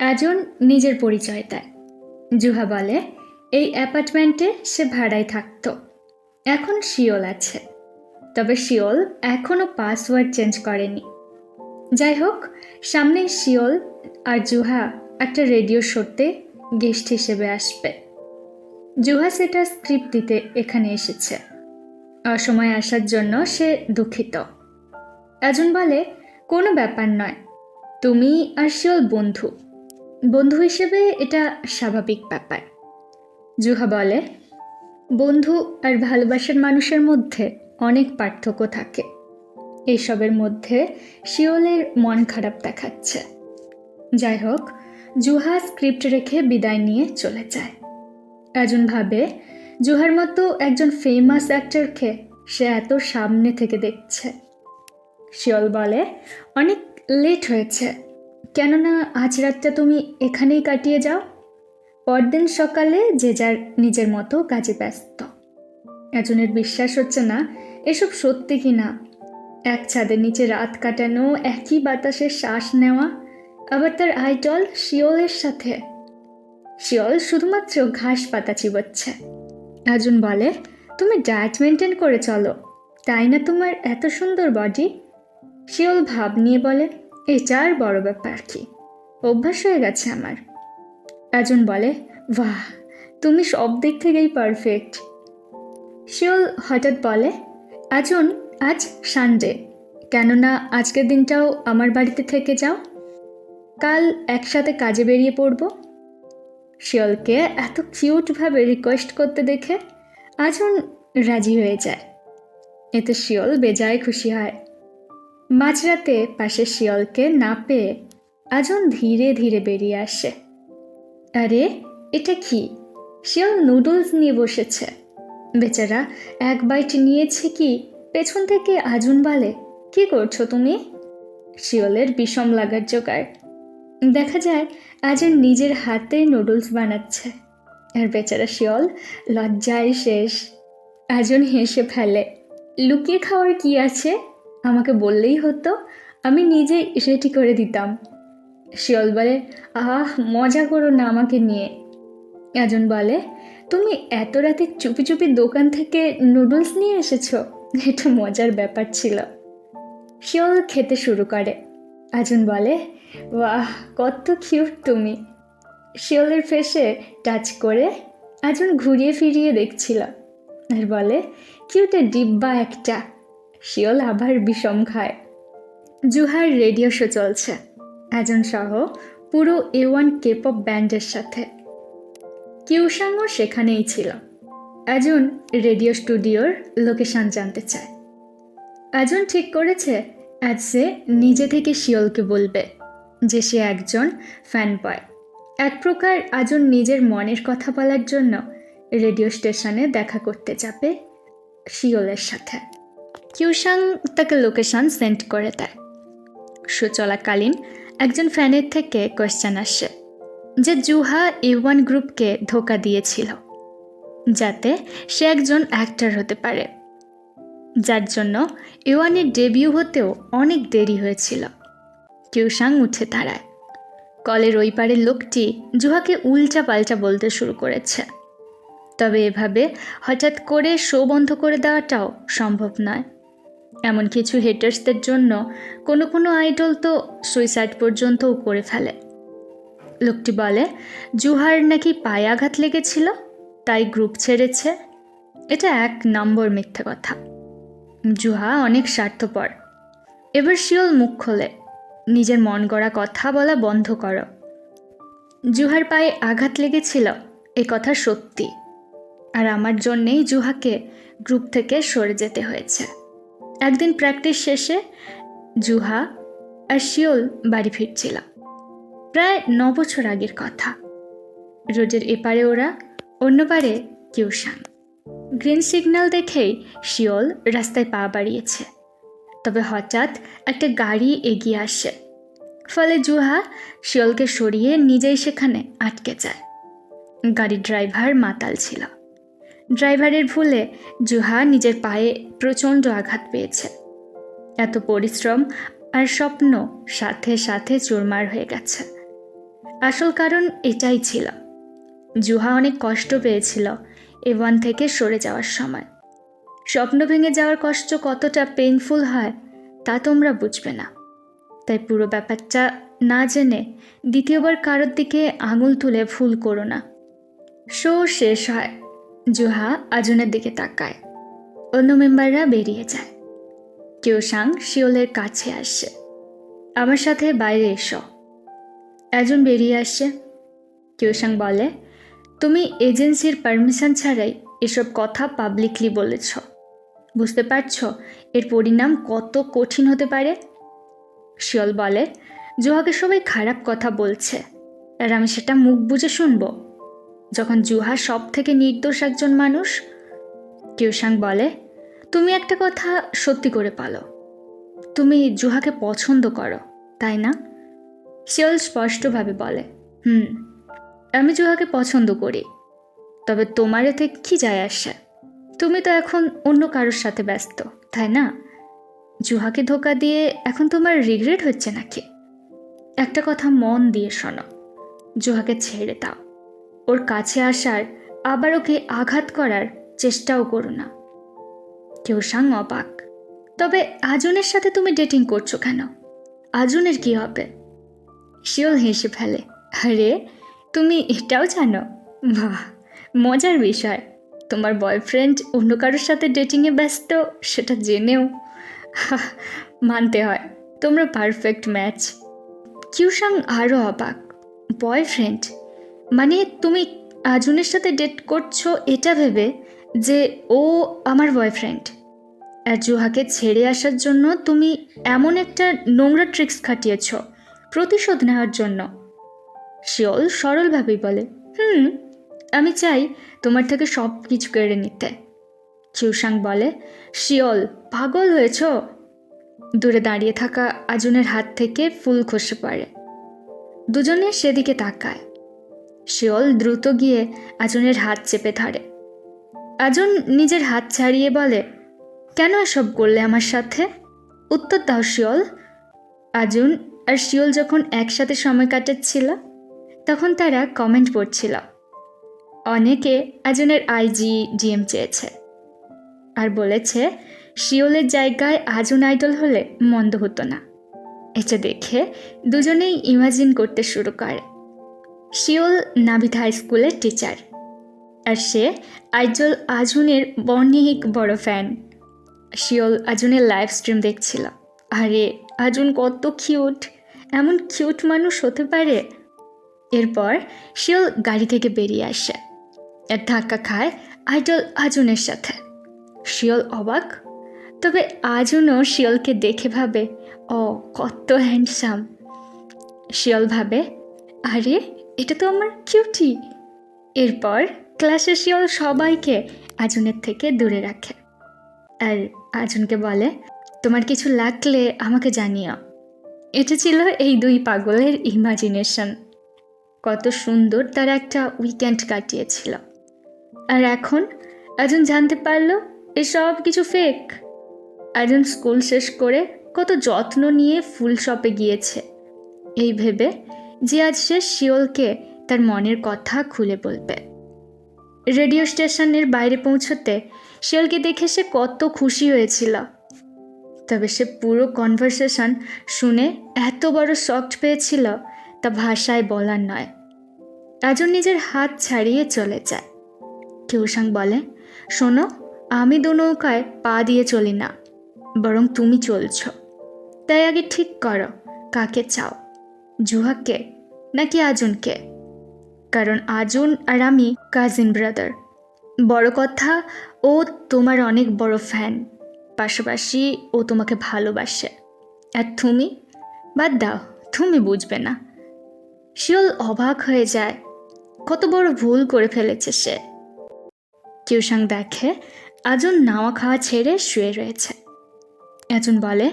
আজন নিজের পরিচয় দেয়। জুহা বলে, এই অ্যাপার্টমেন্টে সে ভাড়ায় থাকতো। এখন শিওল আছে। তবে শিওল এখনও পাসওয়ার্ড চেঞ্জ করেনি। যাই হোক, সামনে শিওল আর জুহা একটা রেডিও শোতে গেস্ট হিসেবে আসবে। জুহা সেটা স্ক্রিপ্ট দিতে এখানে এসেছে। অসময়ে আসার জন্য সে দুঃখিত। একজন বলে, কোনো ব্যাপার নয়। তুমি আর শিওল বন্ধু। বন্ধু হিসেবে এটা স্বাভাবিক ব্যাপার। জুহা বলে, বন্ধু আর ভালোবাসার মানুষের মধ্যে অনেক পার্থক্য থাকে। এইসবের মধ্যে শিওলের মন খারাপ দেখাচ্ছে। যাই হোক, জুহা স্ক্রিপ্ট রেখে বিদায় নিয়ে চলে যায়। একজন ভাবে, জুহার মতো একজন ফেমাস অ্যাক্টরকে সে এত সামনে থেকে দেখছে। শিওল বলে, অনেক লেট হয়েছে। কেননা আজ রাতটা তুমি এখানেই কাটিয়ে যাও। পরদিন সকালে যে যার নিজের মতো কাজে ব্যস্ত। একজনের বিশ্বাস হচ্ছে না, এসব সত্যি কি না? এক ছাদের নিচে রাত কাটানো, একই বাতাসে শ্বাস নেওয়া, আবার তার আইডল শিওলের সাথে। শিওল শুধুমাত্র ঘাস পাতা চিবোচ্ছে। একজন বলে, তুমি ডায়েট মেনটেন করে চলো, তাই না তোমার এত সুন্দর বডি? শিওল ভাব নিয়ে বলে এটা আর বড় ব্যাপার কি? অভ্যাস হয়ে গেছে আমার। একজন বলে, বাহ, তুমি সব দিক থেকেই পারফেক্ট শিওল হঠাৎ বলে আজন আজ সানডে কেননা আজকের দিনটাও আমার বাড়িতে থেকে যাও। কাল একসাথে কাজে বেরিয়ে পড়ব। শিওলকে এত কিউটভাবে রিকোয়েস্ট করতে দেখে আজন রাজি হয়ে যায়। এতে শিওল বেজায় খুশি হয়। মাঝরাতে পাশে শিওলকে না পেয়ে আজন ধীরে ধীরে বেরিয়ে আসে। আরে, এটা কি? শিওল নুডলস নিয়ে বসেছে। বেচারা এক বাইট নিয়েছে কি? পেছন থেকে আজুন বলে, কি করছ তুমি? শিওলের বিষম লাগার জোগাড়। দেখা যায়, আজুন নিজের হাতে নুডলস বানাচ্ছে। আর বেচারা শিওল লজ্জায় শেষ। আজন হেসে ফেলে, লুকিয়ে খাওয়ার কি আছে? আমাকে বললেই হতো, আমি নিজে সেটি করে দিতাম। শিওল বলে, আহ, মজা করো না আমাকে নিয়ে। একজন বলে, তুমি এত রাতে চুপি চুপি দোকান থেকে নুডলস নিয়ে এসেছ? এটা মজার ব্যাপার ছিল। শিওল খেতে শুরু করে। আজন বলে, বাহ, কত কিউট তুমি। শিওলের ফেসে টাচ করে আজন ঘুরিয়ে ফিরিয়ে দেখছিল। আর বলে, কিউটে ডিব্বা একটা। শিওল আবার বিষম খায়। জুহার রেডিও শো চলছে। একজন সহ পুরো এ ওয়ান কেপপ ব্যান্ডের সাথে। কিউসাংও সেখানেই ছিল। একজন রেডিও স্টুডিওর লোকেশন জানতে চায়। একজন ঠিক করেছে আজ সে নিজে থেকে শিওলকে বলবে যে সে একজন ফ্যান বয় এক প্রকার আজন নিজের মনের কথা বলার জন্য রেডিও স্টেশনে দেখা করতে যাবে শিওলের সাথে। কিউসাং তাকে লোকেশন সেন্ড করে দেয়। শো চলাকালীন একজন ফ্যানের থেকে কোয়েশ্চেন আসে যে জুহা এ ওয়ান গ্রুপকে ধোকা দিয়েছিল যাতে সে একজন অ্যাক্টর হতে পারে। যার জন্য এ ওয়ানের ডেবিউ হতেও অনেক দেরি হয়েছিল। কিউসাং উঠে দাঁড়ায়। কলের ওই পারের লোকটি জুহাকে উল্টা পাল্টা বলতে শুরু করেছে। তবে এভাবে হঠাৎ করে শো বন্ধ করে দেওয়াটাও সম্ভব নয়। এমন কিছু হেটার্সদের জন্য কোনো কোনো আইডল তো সুইসাইড পর্যন্তও করে ফেলে। লোকটি বলে, জুহার নাকি পায়ে আঘাত লেগেছিল? তাই গ্রুপ ছেড়েছে। এটা এক নম্বর মিথ্যে কথা। জুহা অনেক স্বার্থপর। এবার শিওল মুখ খোলে। নিজের মন গড়া কথা বলা বন্ধ করো। জুহার পায়ে আঘাত লেগেছিল, এ কথা সত্যি। আর আমার জন্যেই জুহাকে গ্রুপ থেকে সরে যেতে হয়েছে। একদিন প্র্যাকটিস শেষে জুহা আর শিওল বাড়ি ফিরছিল। প্রায় ন বছর আগের কথা। রোডের এপারে ওরা, অন্য পারে কিউসান গ্রিন সিগন্যাল দেখেই শিওল রাস্তায় পা বাড়িয়েছে। তবে হঠাৎ একটা গাড়ি এগিয়ে আসে। ফলে জুহা শিওলকে সরিয়ে নিজেই সেখানে আটকে যায়। গাড়ির ড্রাইভার মাতাল ছিল। ড্রাইভারের ভুলে জুহা নিজের পায়ে প্রচণ্ড আঘাত পেয়েছে। এত পরিশ্রম আর স্বপ্ন সাথে সাথে চুরমার হয়ে গেছে। আসল কারণ এটাই ছিল। জুহা অনেক কষ্ট পেয়েছিল এ ওয়ান থেকে সরে যাওয়ার সময়। স্বপ্ন ভেঙে যাওয়ার কষ্ট কতটা পেইনফুল হয় তা তোমরা বুঝবে না। তাই পুরো ব্যাপারটা না জেনে দ্বিতীয়বার কারোর দিকে আঙুল তুলে ভুল করো না। শো শেষ হয়। জুহা আজনের দিকে তাকায়। অন্য মেম্বাররা বেরিয়ে যায়। কিউসাং শিওলের কাছে আসে। আমার সাথে বাইরে এসো। একজন বেরিয়ে আসে। কিউসাং বলে, তুমি এজেন্সির পারমিশন ছাড়াই এসব কথা পাবলিকলি বলেছ। বুঝতে পারছ এর পরিণাম কত কঠিন হতে পারে? শিওল বলে, জুহাকে সবাই খারাপ কথা বলছে, আর আমি সেটা মুখ বুঝে শুনব। যখন জুহা সব থেকে নির্দোষ একজন মানুষ, কিউসাং বলে, তুমি একটা কথা সত্যি করে পালো। তুমি জুহাকে পছন্দ করো, তাই না? শিওল স্পষ্টভাবে বলে, হুম, আমি জুহাকে পছন্দ করি। তবে তোমার এতে কি যায় আসে? তুমি তো এখন অন্য কারোর সাথে ব্যস্ত, তাই না? জুহাকে ধোকা দিয়ে এখন তোমার রিগ্রেট হচ্ছে নাকি? একটা কথা মন দিয়ে শোনো। জুহাকে ছেড়ে দাও। ওর কাছে আসার আবার ওকে আঘাত করার চেষ্টাও করো না। কেউ সাং অবাক। তবে আজুনের সাথে তুমি ডেটিং করছ কেন? আজুনের কি হবে? শিওল হেসে ফেলে। আরে, তুমি এটাও জানো? বাহ, মজার বিষয়। তোমার বয়ফ্রেন্ড অন্য কারোর সাথে ডেটিংয়ে ব্যস্ত, সেটা জেনেও। মানতে হয়। তোমরা পারফেক্ট ম্যাচ কিউসাং আরও অবাক। বয়ফ্রেন্ড মানে তুমি আজুনের সাথে ডেট করছ এটা ভেবে যে ও আমার বয়ফ্রেন্ড আর জুহাকে ছেড়ে আসার জন্য তুমি এমন একটা নোংরা ট্রিক্স খাটিয়েছ প্রতিশোধ নেওয়ার জন্য। শিওল সরলভাবেই বলে, হুম, আমি চাই তোমার থেকে সব কিছু কেড়ে নিতে। চিউসাং বলে, শিওল, পাগল হয়েছ? দূরে দাঁড়িয়ে থাকা আজুনের হাত থেকে ফুল খসে পড়ে। দুজনে সেদিকে তাকায়। শিওল দ্রুত গিয়ে আজনের হাত চেপে ধরে। আজন নিজের হাত ছাড়িয়ে বলে, কেন এসব করলে আমার সাথে? উত্তর দাও শিওল আজুন আর শিওল যখন একসাথে সময় কাটাচ্ছিল, তখন তারা কমেন্ট পড়ছিল। অনেকে আজনের আইজি, ডিএম চেয়েছে। আর বলেছে শিওলের জায়গায় আজুন আইডল হলে মন্দ হতো না। এটা দেখে দুজনেই ইমাজিন করতে শুরু করে। শিওল নাভিদ হাই স্কুলের টিচার। আর সে আইডল আজুনের বর্ণিক বড় ফ্যান। শিওল আজুনের লাইভ স্ট্রিম দেখছিল। আরে, আজুন কত কিউট! এমন কিউট মানুষ হতে পারে। এরপর শিওল গাড়ি থেকে বেরিয়ে আসে। আর ধাক্কা খায় আইডল আজুনের সাথে। শিওল অবাক। তবে আজুনও শিওলকে দেখে ভাবে, ও, কত হ্যান্ডসাম! শিওল ভাবে, আরে এটা তো আমার কিউটি এরপর ক্লাসে শিওল সবাইকে আজুনের থেকে দূরে রাখে। আর আজুনকে বলে, তোমার কিছু লাগলে আমাকে জানিও। এটা ছিল এই দুই পাগলের ইমাজিনেশন কত সুন্দর তারা একটা উইকেন্ড কাটিয়েছিল। আর এখন আজন জানতে পারল এসব কিছু ফেক আজন স্কুল শেষ করে কত যত্ন নিয়ে ফুল শপে গিয়েছে। এই ভেবে যে আজ সে শিওলকে তার মনের কথা খুলে বলবে। রেডিও স্টেশনের বাইরে পৌঁছতে শিওলকে দেখে সে কত খুশি হয়েছিল। তবে সে পুরো কনভারসেশন শুনে এত বড় শক্ট পেয়েছিল তা ভাষায় বলার নয়। রাজন নিজের হাত ছাড়িয়ে চলে যায়। কিউসাং বলে, শোনো, আমি দু নৌকায় পা দিয়ে চলি না, বরং তুমি চলছ। তাই আগে ঠিক করো, কাকে চাও? জুহাকে নাকি আজুনকে? কারণ আজুন আর আমি কাজিন ব্রাদার বড় কথা, ও তোমার অনেক বড় ফ্যান পাশাপাশি ও তোমাকে ভালোবাসে। আর তুমি? বাদ দাও, তুমি বুঝবে না। শিওল অবাক হয়ে যায়, কত বড় ভুল করে ফেলেছে সে। কিউসাং দেখে, আজন নাওয়া খাওয়া ছেড়ে শুয়ে রয়েছে। একজন বলে,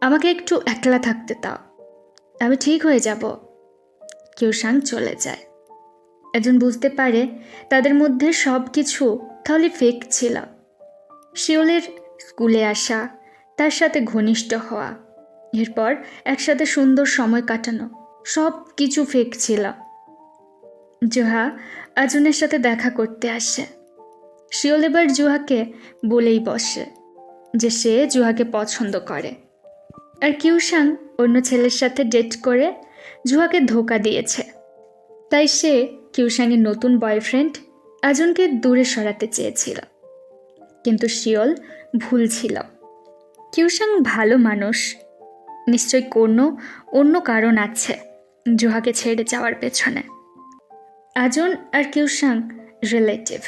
আমাকে একটু একলা থাকতে দাও। আমি ঠিক হয়ে যাব। কিউসাং চলে যায়। একজন বুঝতে পারে তাদের মধ্যে সব কিছু তাহলে ফেক ছিল। শিওলের স্কুলে আসা, তার সাথে ঘনিষ্ঠ হওয়া, এরপর একসাথে সুন্দর সময় কাটানো সব কিছু ফেক ছিল। জুহা আজুনের সাথে দেখা করতে আসে। শিওল এবার জুহাকে বলেই বসে যে সে জুহাকে পছন্দ করে। আর কিউসাং অন্য ছেলের সাথে ডেট করে জুহাকে ধোকা দিয়েছে। তাই সে কিউসাংয়ের নতুন বয়ফ্রেন্ড আজনকে দূরে সরাতে চেয়েছিল। কিন্তু শিওল ভুল ছিল। কিউসাং ভালো মানুষ। নিশ্চয় কোনো অন্য কারণ আছে জুহাকে ছেড়ে যাওয়ার পেছনে। আজন আর কিউসাং রিলেটিভ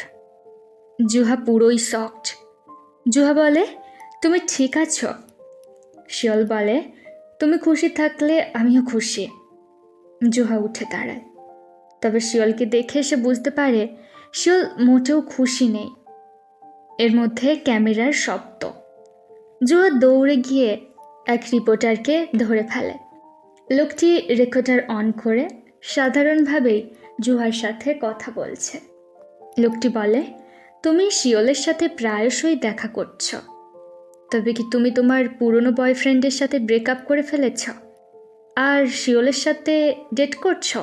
জুহা পুরোই সফট জুহা বলে, তুমি ঠিক আছো? শিওল বলে তুমি খুশি থাকলে আমিও খুশি। জুহা উঠে দাঁড়ায়। তবে শিওলকে দেখে সে বুঝতে পারে শিওল মোটেও খুশি নেই। এর মধ্যে ক্যামেরার শব্দ। জুহা দৌড়ে গিয়ে এক রিপোর্টারকে ধরে ফেলে। লোকটি রেকর্ডার অন করে সাধারণভাবেই জুহার সাথে কথা বলছে। লোকটি বলে, তুমি শিওলের সাথে প্রায়শই দেখা করছ। তবে কি তুমি তোমার পুরনো বয়ফ্রেন্ডের সাথে ব্রেকআপ করে ফেলেছ? আর শিওলের সাথে ডেট করছ?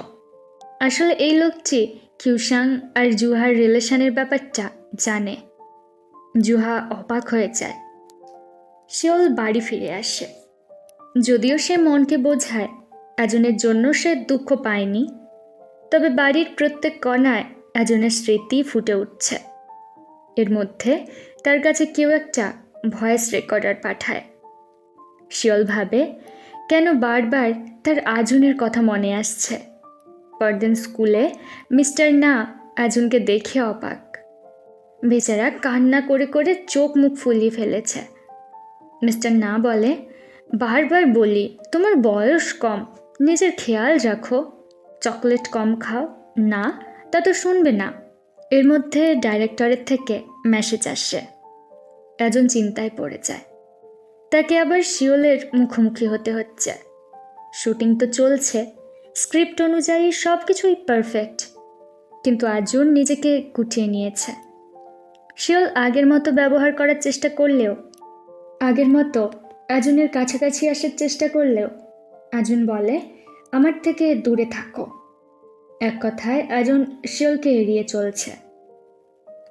আসলে এই লোকটি কিউসাং আর জুহার রিলেশনের ব্যাপারটা জানে। জুহা অবাক হয়ে যায়। শিওল বাড়ি ফিরে আসে। যদিও সে মনকে বোঝায় একজনের জন্য সে দুঃখ পায়নি। তবে বাড়ির প্রত্যেক কণায় একজনের স্মৃতি ফুটে উঠছে। এর মধ্যে তার কাছে কেউ একটা ভয়েস রেকর্ডার পাঠায়। শিওল ভাবে, কেন বারবার তার আজুনের কথা মনে আসছে? পরদিন স্কুলে মিস্টার না আজুনকে দেখে অবাক। বেচারা কান্না করে করে চোখ মুখ ফুলিয়ে ফেলেছে। মিস্টার না বলে, বারবার বলি, তোমার বয়স কম, নিজের খেয়াল রাখো। চকলেট কম খাও, না, তা তো শুনবে না। এর মধ্যে ডাইরেক্টরের থেকে মেসেজ আসে। একজন চিন্তায় পড়ে যায়। তাকে আবার শিওলের মুখোমুখি হতে হচ্ছে। শুটিং তো চলছে, স্ক্রিপ্ট অনুযায়ী সব কিছুই পারফেক্ট। কিন্তু আজুন নিজেকে গুটিয়ে নিয়েছে। শিওল আগের মতো ব্যবহার করার চেষ্টা করলেও, আগের মতো আজুনের কাছাকাছি আসার চেষ্টা করলেও আজুন বলে, আমার থেকে দূরে থাকো। এক কথায় আজন শিওলকে এড়িয়ে চলছে।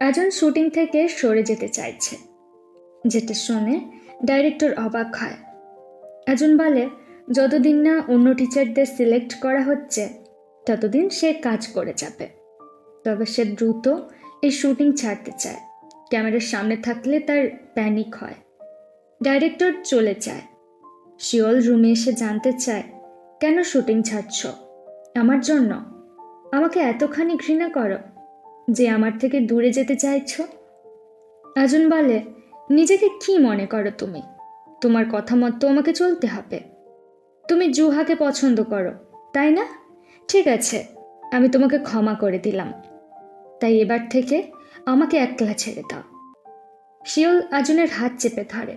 আজন শুটিং থেকে সরে যেতে চাইছে। যেটা শুনে ডাইরেক্টর অবাক হয়। একজন বলে যতদিন না অন্য টিচারদের সিলেক্ট করা হচ্ছে, ততদিন সে কাজ করে যাবে। তবে সে দ্রুত এই শুটিং ছাড়তে চায়। ক্যামেরার সামনে থাকলে তার প্যানিক হয়। ডাইরেক্টর চলে যায়। শিওল রুমে এসে জানতে চায়, কেন শুটিং ছাড়ছ? আমার জন্য? আমাকে এতখানি ঘৃণা করো যে আমার থেকে দূরে যেতে চাইছো? আজন বলে নিজেকে কি মনে করো তুমি? তোমার কথা মতো আমাকে চলতে হবে। তুমি জুহাকে পছন্দ করো, তাই না? ঠিক আছে, আমি তোমাকে ক্ষমা করে দিলাম। তাই এবার থেকে আমাকে একলা ছেড়ে দাও। শিওল আজুনের হাত চেপে ধরে।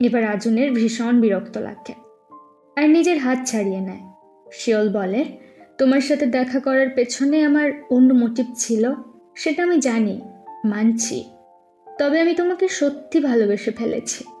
এবার আজুনের ভীষণ বিরক্ত লাগে। আর নিজের হাত ছাড়িয়ে নেয়। শিওল বলে, তোমার সাথে দেখা করার পেছনে আমার অন্য মোটিভ ছিল, সেটা আমি জানি, মানছি। তবে আমি তোমাকে সত্যি ভালোবেসে ফেলেছি।